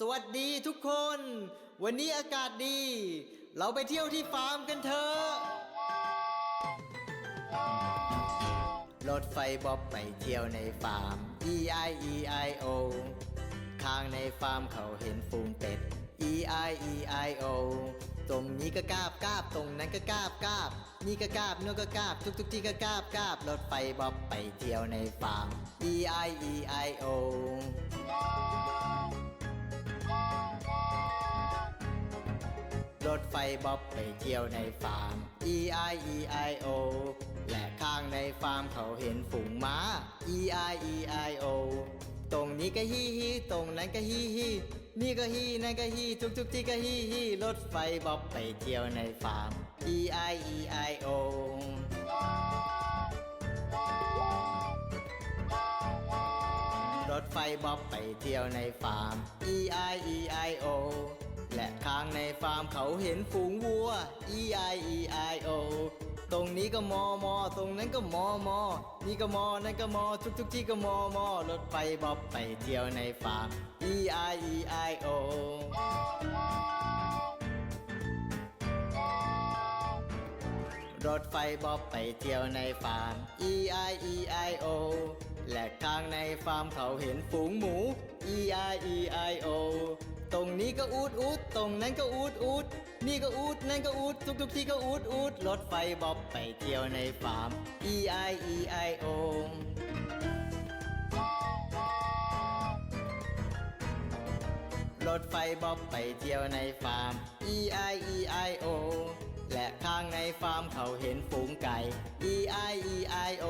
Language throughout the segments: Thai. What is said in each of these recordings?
สวัสดีทุกคน วันนี้อากาศดี เราไปเที่ยวที่ฟาร์มกันเถอะรถไฟบ๊อบไปเที่ยวในฟาร์ม E I E I O ข้างในฟาร์มเขาเห็นฟูงเป็ด E I E I O ตรงนี้ก็กาบกาบตรงนั้นก็กาบกาบนี่ก็กาบนู่นก็กาบ ทุกทุกที่ก็กาบกาบรถไฟบ๊อบไปเที่ยวในฟาร์ม E I E I O ไฟบ๊อบไปเที่ยวในฟาร์ม E I E I O และข้างในฟาร์มเขาเห็นฝูงม้า E I E I O ตรงนี้ก็ฮีฮีตรงนั้นก็ฮีฮีนี่ก็ฮีนั่นก็ฮีทุกทุกที่ก็ฮีฮีรถไฟบ๊อบไปเที่ยวในฟาร์ม E I E I O รถไฟบ๊อบไปเที่ยวในฟาร์ม E I E I O และข้างในฟาร์มเขาเห็นฝูงวัว E I E I O ตรงนี้ก็มอมอตรงนั้นก็มอมอนี่ก็มอนั่นก็มอทุกทุกที่ก็มอมอรถไฟบอบไปเที่ยวในฟาร์ม E I E I O รถไฟบอบไปเที่ยวในฟาร์ม E I E I O และข้างในฟาร์มเขาเห็นฝูงหมู E I E I O ตรงนี้ก็อูดอูดตรงนั้นก็อูดอูดนี่ก็อูดนั่นก็อูดทุกทุกที่ก็อูดอูดรถไฟบ๊อบไปเที่ยวในฟาร์ม E I E I O รถไฟบ๊อบไปเที่ยวในฟาร์ม E I E I O และข้างในฟาร์มเขาเห็นฝูงไก่ E I E I O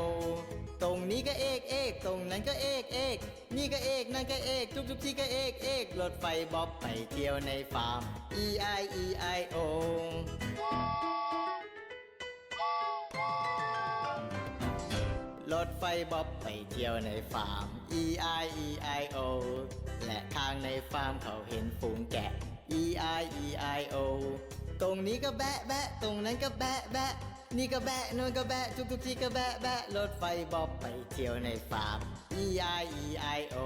ตรงนี้ก็เอกเอกตรงนั้นก็เอกเอกนี่ก็เอกนั่นก็เอกทุกทุกที่ก็เอกเอกรถไฟบ๊อบไปเที่ยวในฟาร์ม E I E I O รถไฟบ๊อบไปเที่ยวในฟาร์ม E I E I O และข้างในฟาร์มเขาเห็นฝูงแกะ E I E I O ตรงนี้ก็แบะแบะตรงนั้นก็แบะแบะนี่ก็แบะโน่นก็แบะทุกทุกที่ก็แบะแบะรถไฟบอบไปเที่ยวในฟาร์ม E I E I O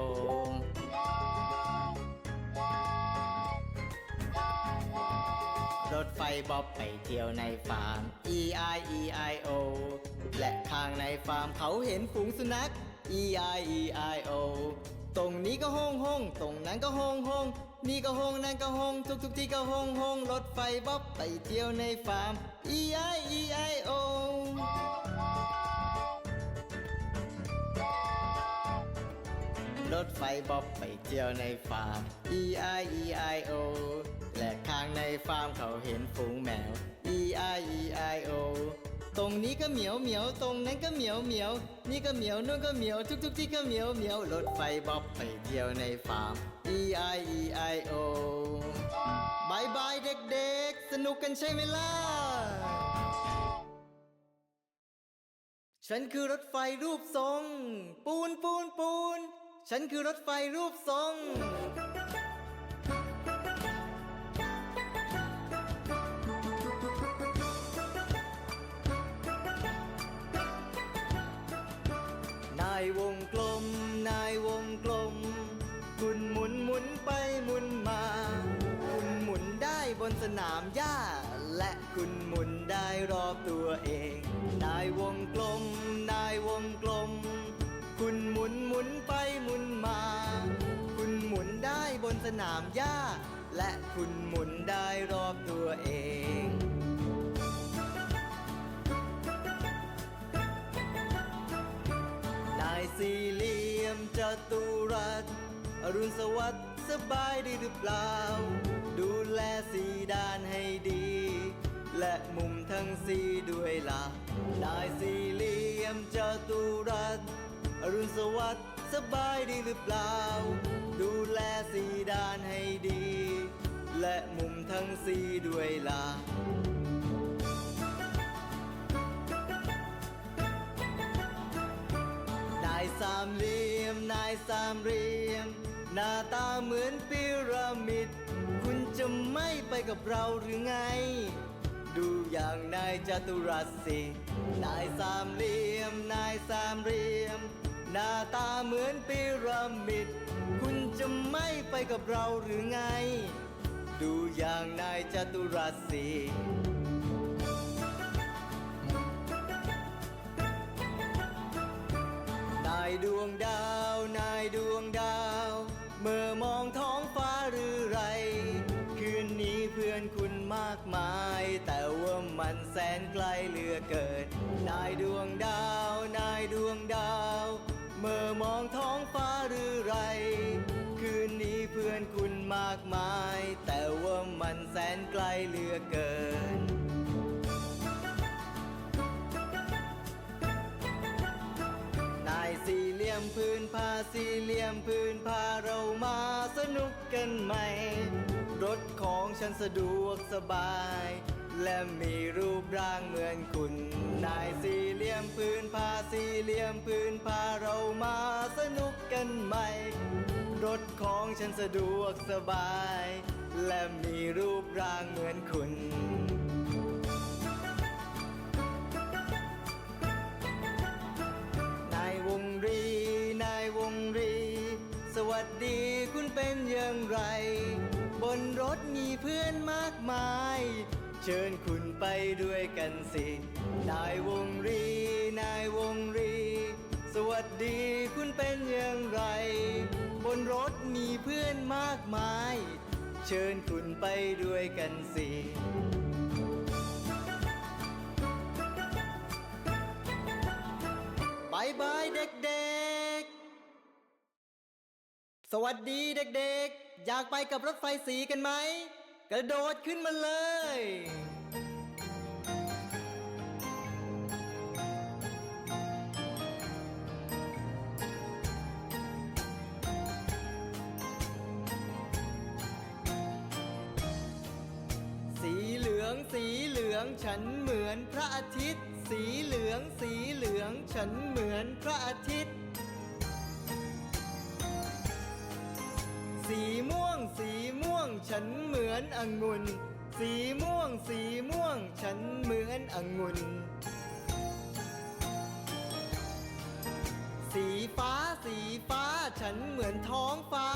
รถไฟบอบไปเที่ยวในฟาร์ม E I E I O และข้างในฟาร์มเขาเห็นฝูงสุนัข E I E I O ตรงนี้ก็ห้องห้องตรงนั้นก็ห้องห้อง นี่ก็หงนั่นก็หงทุกทุกที่ก็หงหงรถไฟบ๊อบไปเที่ยวในฟาร์ม E I E I O รถไฟบ๊อบไปเที่ยวในฟาร์ม E I E I O และข้างในฟาร์มเขาเห็นฝูงแมว E I E I O ตรงนี้ก็เหมียวเหมียวตรงนั้นก็เหมียวเหมียวนี่ก็เหมียวนู่นก็เหมียวทุกทุกที่ก็เหมียวเหมียวรถไฟบ๊อบไปเที่ยวในฟาร์ม E I E I O บายบายเด็กๆ สนุกกันใช่ไหมล่ะ ฉันคือรถไฟรูปทรง ปูนปูนปูน ฉันคือรถไฟรูปทรง สนามหญ้า และคุณหมุนได้รอบตัวเอง นายวงกลม นายวงกลม คุณหมุนหมุนไปหมุนมา คุณหมุนได้บนสนามหญ้า และคุณหมุนได้รอบตัวเองนายสี่เหลี่ยมจตุรัส อรุณสวัสดิ์สบายดีหรือเปล่า ดูแลสีด้านให้ดี และมุมทั้งสีด้วยล่ะนายสี่เหลี่ยมจตุรัส อรุณสวัสดิ์สบายดีหรือเปล่า ดูแลสีด้านให้ดี และมุมทั้งสีด้วยล่ะายสามเหลี่ยม นายสามเหลี่ยม หน้าตาเหมือนพีระมิด คุณจะไม่ไปกับเราหรือไง ดูอย่างนายจตุรัสสิ นายสามเหลี่ยม นายสามเหลี่ยม หน้าตาเหมือนพีระมิด คุณจะไม่ไปกับเราหรือไง ดูอย่างนายจตุรัสสิายดวงดาว นายดวงดาว เมื่อมองท้องฟ้าหรือไร คืนนี้เพื่อนคุณมากมาย แต่ว่ามันแสนไกลเหลือเกิน นายดวงดาว นายดวงดาว เมื่อมองท้องฟ้าหรือไร คืนนี้เพื่อนคุณมากมาย แต่ว่ามันแสนไกลเหลือเกิน มพื้นผ้าสี่เหลี่ยมพื้นผ้าเรามาสนุกกันไหม รถของฉันสะดวกสบาย และมีรูปร่างเหมือนคุณ นายสี่เหลี่ยมพื้นผ้าสี่เหลี่ยมพื้นผ้าเรามาสนุกกันไหม รถของฉันสะดวกสบาย และมีรูปร่างเหมือนคุณ ชิญคุณไปด้วยกันสินายวงรีนายวงรี สวัสดีคุณเป็นอย่างไร บนรถมีเพื่อนมากมาย เชิญคุณไปด้วยกันสิบายบายเด็กๆ สวัสดีเด็กๆ อยากไปกับรถไฟสีกันไหม กระโดดขึ้นมาเลย สีเหลืองสีเหลืองฉันเหมือนพระอาทิตย์ สีเหลืองสีเหลืองฉันเหมือนพระอาทิตย์สีม่วงสีม่วง ฉันเหมือนองุ่น สีม่วงสีม่วง ฉันเหมือนองุ่น สีฟ้าสีฟ้า ฉันเหมือนท้องฟ้า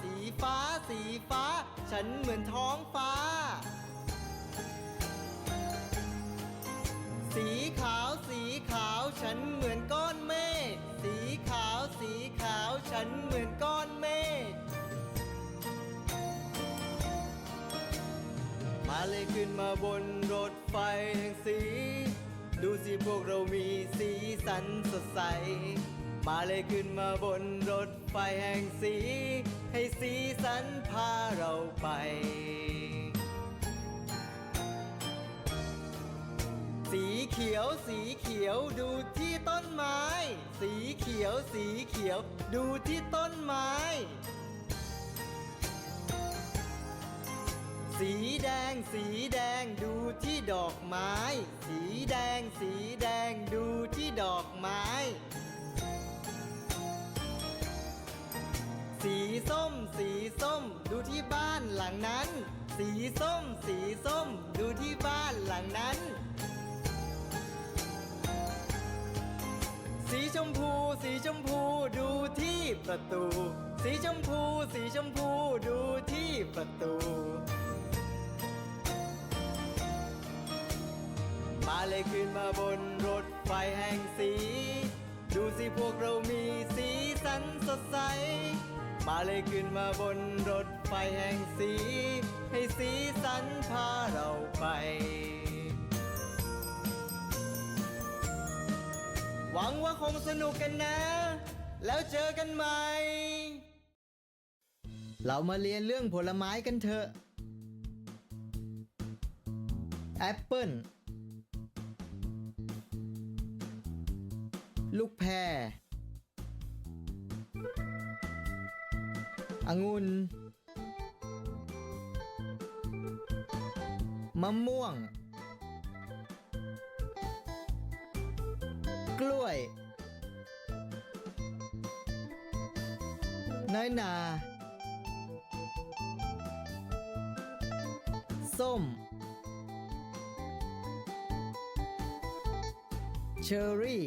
สีฟ้าสีฟ้า ฉันเหมือนท้องฟ้า สีขาวสีขาว ฉันาเลยขึ้นมาบนรถไฟแห่งสี ดูสิพวกเรามีสีสันสดใส มาเลยขึ้นมาบนรถไฟแห่งสี ให้สีสันพาเราไป สีเขียวสีเขียวดูที่ต้นไม้ สีเขียวสีเขียวดูที่ต้นไม้ สีแดงสีแดงดูที่ดอกไม้ สีแดงสีแดงดูที่ดอกไม้ สีส้มสีส้มดูที่บ้านหลังนั้น สีส้มสีส้มดูที่บ้านหลังนั้น สีชมพูสีชมพูดูที่ประตู สีชมพูสีชมพูดูที่ประตู เลยขึ้นมาบนรถไฟแห่งสี ดูสิพวกเรามีสีสันสดใส มาเลยขึ้นมาบนรถไฟแห่งสี ให้สีสันพาเราไป หวังว่าคงสนุกกันนะ แล้วเจอกันใหม่ เรามาเรียนเรื่องผลไม้กันเถอะแอปเปิ้ล ลูกแพรองุ่นมะม่วง กล้วย น้อยนา ส้ม เชอร์รี่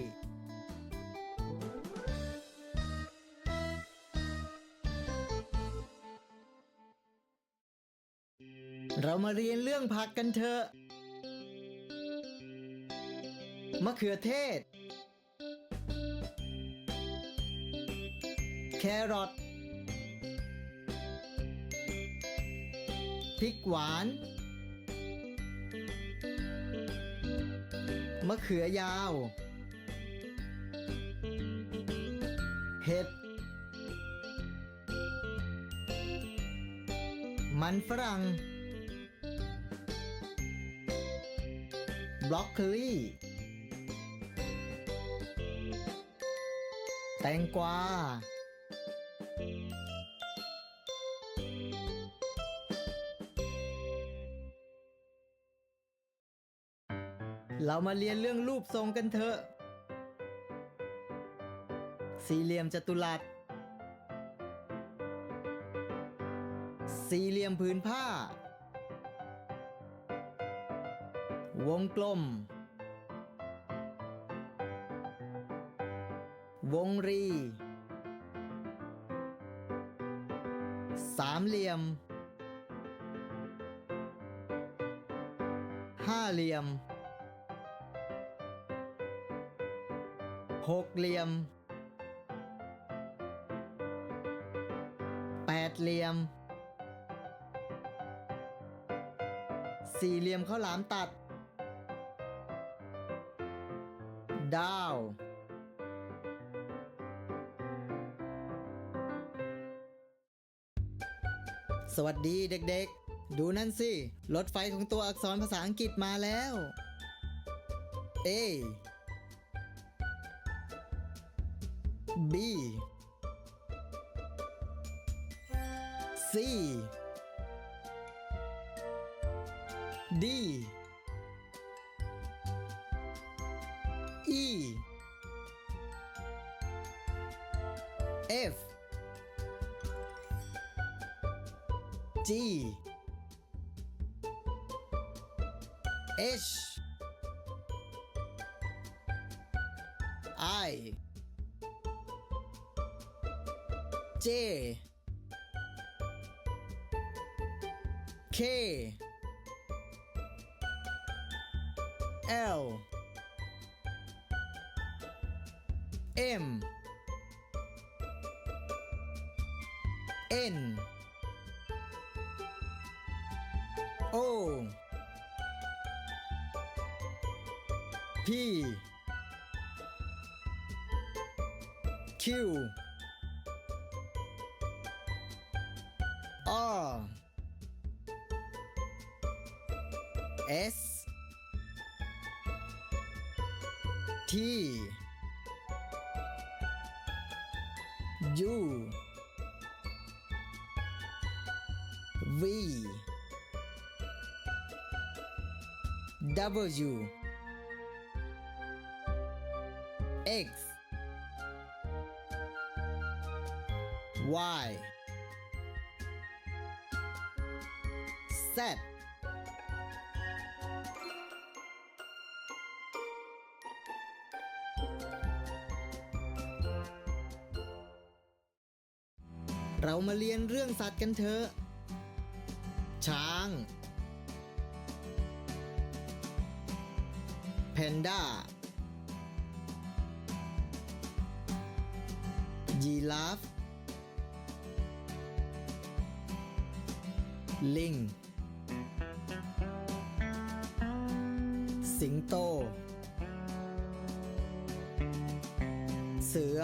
เรามาเรียนเรื่องผักกันเถอะ มะเขือเทศ แครอท พริกหวาน มะเขือยาว เห็ด มันฝรั่ง บล็อกโคลีแตงกวาเรามาเรียนเรื่องรูปทรงกันเถอะ สี่เหลี่ยมจัตุรัส สี่เหลี่ยมผืนผ้า วงกลม วงรี สามเหลี่ยม ห้าเหลี่ยม หกเหลี่ยม แปดเหลี่ยม สี่เหลี่ยมข้าวหลามตัด ดาว สวัสดีเด็กๆ ดูนั่นสิ รถไฟของตัวอักษรภาษาอังกฤษมาแล้ว A B C D E. F. G H. I. J. K. L M. N. O. P. Q. R. S. T U V W. X. Y. Z เรามาเรียนเรื่องสัตว์กันเถอะ ช้าง แพนด้า ยีราฟ ลิง สิงโต เสือ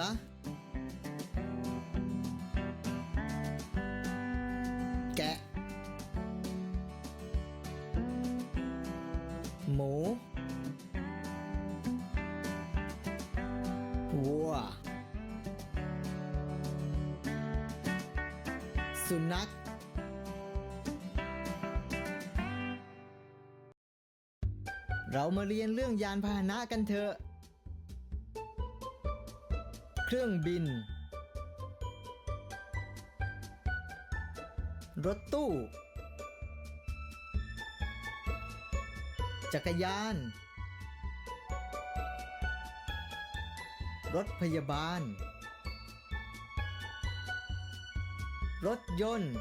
นัขเรามาเรียนเรื่องยานพาหนะกันเถอะ เครื่องบิน รถตู้ จักรยาน รถพยาบาล รถยนต์